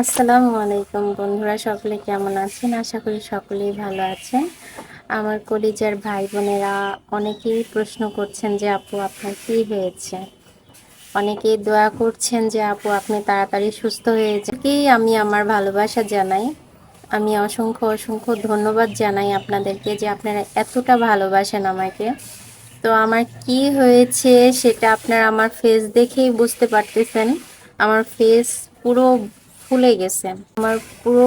আসসালামু আলাইকুম বন্ধুরা, সকলে কেমন আছেন? আশা করি সকলেই ভালো আছেন। আমার কলিজার ভাই বোনেরা অনেকেই প্রশ্ন করছেন যে, আপু, আপনার কি হয়েছে? অনেকেই দোয়া করছেন যে, আপু, আপনি তাড়াতাড়ি সুস্থ হয়ে যাকেই আমি আমার ভালোবাসা জানাই। আমি অসংখ্য অসংখ্য ধন্যবাদ জানাই আপনাদেরকে যে, আপনারা এতটা ভালোবাসেন আমাকে। তো আমার কি হয়েছে সেটা আপনারা আমার ফেস দেখেই বুঝতে পারতেছেন। আমার ফেস পুরো ফুলে গেছে। আমার পুরো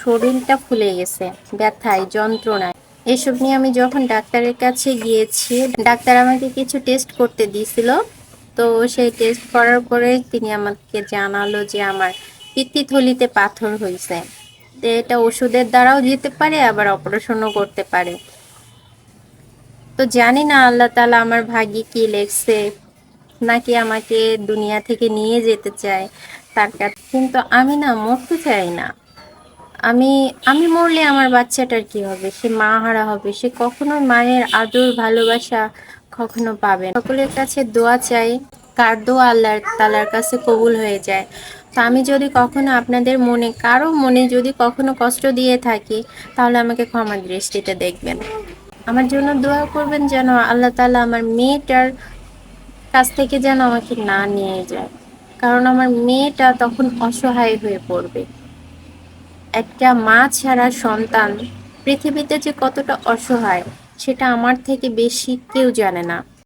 শরীরটা ফুলে গেছে, ব্যথায়, যন্ত্রণায়। এসব নিয়ে আমি যখন ডাক্তারের কাছে গিয়েছি, ডাক্তার আমাকে কিছু টেস্ট করতে দিয়েছিল। তো সেই টেস্ট করার পরে তিনি আমাকে জানালো যে আমার পিত্তিথলিতে পাথর হয়েছে। তো এটা ওষুধের দ্বারাও যেতে পারে, আবার অপারেশনও করতে পারে। তো জানি না আল্লাহ তালা আমার ভাগ্যে কি লেখছে, নাকি আমাকে দুনিয়া থেকে নিয়ে যেতে চায়। তার কাছে কিন্তু আমি না মরতে চাই না। আমি আমি মরলে আমার বাচ্চাটার কি হবে? সে মা হারা হবে। সে কখনো মায়ের আদর, ভালোবাসা কখনো পাবে সকলের কাছে দোয়া চাই। কার দোয়া আল্লাহ তালার কাছে কবুল হয়ে যায়। তো আমি যদি কখনো আপনাদের মনে, কারও মনে যদি কখনো কষ্ট দিয়ে থাকি, তাহলে আমাকে ক্ষমা দৃষ্টিতে দেখবেন। আমার জন্য দোয়া করবেন যেন আল্লাহ তালা আমার মেয়েটার কাছ থেকে যেন আমাকে না নিয়ে যায়। কারণ আমার মেয়েটা তখন অসহায় হয়ে পড়বে। একটা মা ছাড়া সন্তান পৃথিবীতে যে কতটা অসহায়, সেটা আমার থেকে বেশি কেউ জানে না।